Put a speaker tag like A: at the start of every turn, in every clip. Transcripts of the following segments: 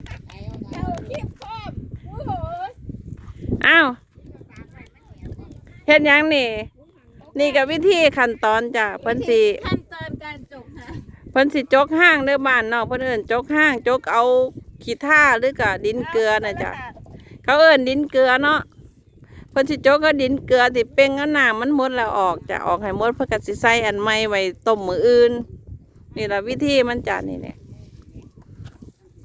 A: อมโอ้โห
B: อ้าวเฮ็ดหยังนี่ นี่ก็วิธีขั้นตอนจ้ะเพิ่นสิ
A: ขั้นตอนการจบนะ
B: เพิ่นสิจกห้างเด้อบ้านเนาะเพิ่นเอิ้นจกห้างจกเอาขี้ท่าหรือก็ดินเกลือน่ะจ้ะเขาเอิ้นดินเกลือเนาะเพิ่นสิจกก็ดินเกลือที่เป่งอันน้ำมันหมดแล้วออกจะออกให้หมดเพิ่นก็สิใส่อันใหม่ไว้ต้มมื้ออื่น นี่ล่ะวิธีมันจ้ะนี่เนี่ย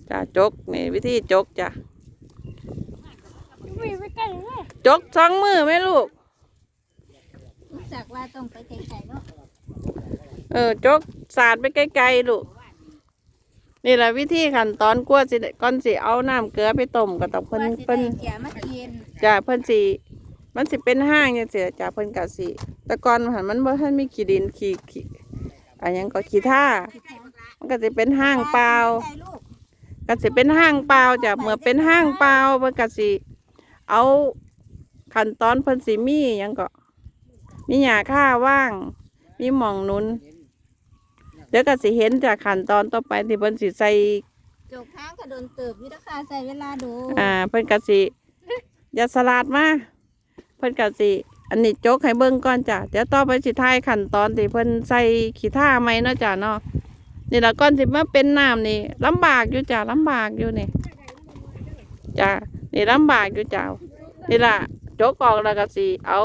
B: จ้ะจกนี่วิธีจกจ้ะ
A: วิ่งไปใกล้เลย
B: จกสองมือไหมลูก
A: รู้จักว่าต้องไปไกลๆเนาะ
B: เออจกสาดไปไกลๆลูกนี่แหละวิธีขั้นตอนกลัวสิได้ก่อนสิเอาน้ำเกลือไปต้มก็ต้องเพิ่น
A: ว่าสิ
B: เพิ่น
A: ได้เกียมากิน
B: จ้ะเพิ่นสิมันสิเป็นห้างจังซี่จ้ะเพิ่นก็สิแต่ก่อนหันมันบ่ทันมีขี้ดินขี้ขี้อันหยังก็ขี้ท่ามันก็สิเป็นห้างเปล่า
A: ใจลู ก
B: ก็สิเป็นห้างเปล่าจ้ะเมื่อเป็นห้างเปล่าเพิ่นก็สิเอาขั้นตอนเพิ่นสิมีหยังก็มีหญ้าค่าว่าง มีหม่องหนุนเดี๋ยวก็สิเห็นจากขั้นตอนต่อไปที่เพิ่นสิใส่
A: จบข้างก็โดนเติบอยุทธคาใส่เวลาดู
B: อ่าเพิ่นก็สิอย่าสลัดมาเพิ่นก็สิอันนี้จกให้เบิ่งก่อนจ้ะเดี๋ยวต่อไปสิท้ายขั้นตอนที่เพิ่นใส่ขี้ท่าไหมเนาะจ้ะเนาะ นี่ละก่อนสิมาเป็นน้ำนี่ลำบากอยู่จ้ะลำบากอยู่นี่จ้ะนี่ลำบากอยู่จ้ะนี่ละโจกออกแล้วก็สิเอา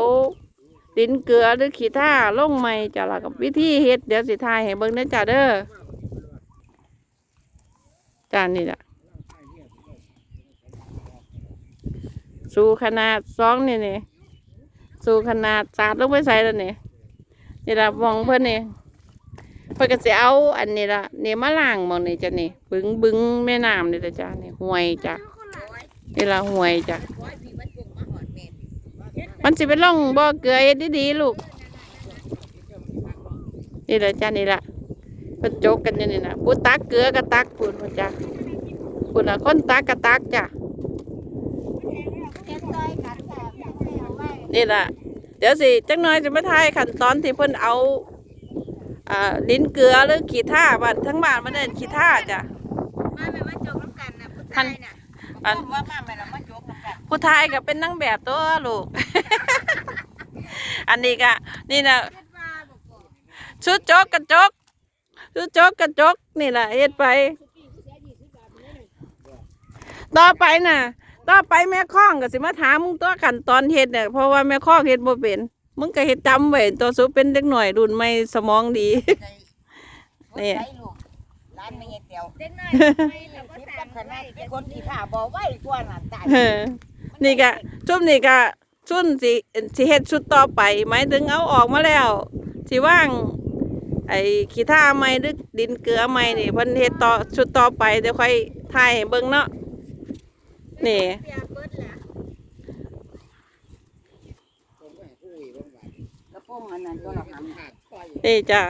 B: ดินเกลือหรือขี้ท่าลงไหมจ้ะแล้วกับวิธีเฮ็ดเดี๋ยวสิทายให้เบิ่งเด้อจ้ะเด้อจ้านี่ละสูขนาดสองนี่นี่สูขนาดสาดลงไปใส่แล้วนี่นี่ละมองเพื่อนนี่ พื่อนก็สิเอาอันนี้ละนี่มาล้างหมองนี่จ้ะนี่บึงบึงแม่น้ำนี่ละจ้ะนี่ห่วยจ้ะนี่ละห่วยจ้ะมันสิเป็นร่องบ่อเกลือดีๆลูกนี่ละจ้านี่ละเพิ่นโจกกันอยู่นี่นะผู้ตักเกลือก็ตักพูนพ่นจ้ะพูนน่ะคนตักก็ตักจ้ะ
A: นี่
B: ละเดี๋ยวสิจักน่อยจะมาทายขั้นตอนที่เพิ่นเอา ลิ้นเกลือหรือขี้ท่าบ้านทั้งบ้านมันเดินขี้ท่าจ้ะ
A: มาแม่มาจบน้ำกันนะผู้
B: ท่า
A: ชานยน่ะ
B: อัน
A: ว่ามาแม่ละมาจบน้ำกัน
B: ผู้ทายก็เป็นนางแบบตัวลูก อันนี้ก็นี่นะ
A: เฮ็ดว่าบอกบอก
B: ชุดจกกระจกชุดจกกระจกนี่แหละเฮ็ดไป ต่อไปน่ะ ต่อไปแม่ข้องก็สิมาถามมึงตัวขั้นตอนเฮ็ดเนี่ยเพราะว่าแม่ข้องเฮ็ดบ่เป็น มึงก็เฮ็ดจำไว้ตัวสูเป็นเด็กหน่อยรุ่นใหม่สมองดี นี่
C: ใช้ลูกร้านไม่เงี้ยเตียว
A: เด็กน้อยไม่แต่ก็
C: คิด
A: สา
C: กั
A: ม
C: บ
A: ค
C: ข
A: น
C: นา
A: ได้
C: ดคนที่ข่าบอกไว้กว่าน่ะตาย
B: เออนี่ก็ชุดนี่ก็ชุดสิสิเฮ็ดชุดต่อไปหมายถึงเอาออกมาแล้วสิว่าง ไอ้ขี้ท่าใหม่หรือดินเกลือใหม่นี่เพิ่นเฮ็ดต่อชุดต่อไปเดี๋ยวค่อยถ่ายให้เบิ่งเนาะนี่
A: เปียเบิดแล้ว
C: กระโปรง อันนั้นตัวละพัน
B: นี่จ้ะ